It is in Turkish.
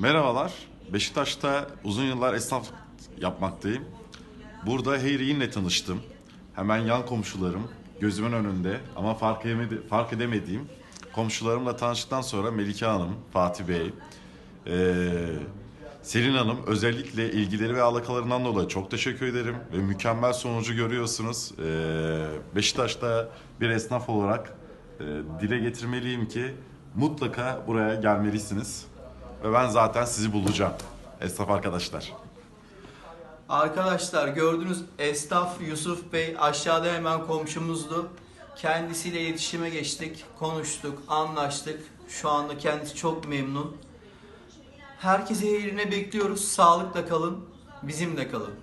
Merhabalar. Beşiktaş'ta uzun yıllar esnaf yapmaktayım. Burada Heyri'yle tanıştım. Hemen yan komşularım, gözümün önünde ama fark, edemedi- fark edemediğim komşularımla tanıştıktan sonra Melike Hanım, Fatih Bey, eee, Selin Hanım özellikle ilgileri ve alakalarından dolayı çok teşekkür ederim. Ve mükemmel sonucu görüyorsunuz. Eee, Beşiktaş'ta bir esnaf olarak eee, dile getirmeliyim ki mutlaka buraya gelmelisiniz. Ve ben zaten sizi bulacağım. Esnaf arkadaşlar. Arkadaşlar gördüğünüz esnaf Yusuf Bey aşağıda hemen komşumuzdu. Kendisiyle iletişime geçtik, konuştuk, anlaştık. Şu anda kendisi çok memnun. Herkese yerine bekliyoruz. Sağlıkla kalın, bizimle kalın.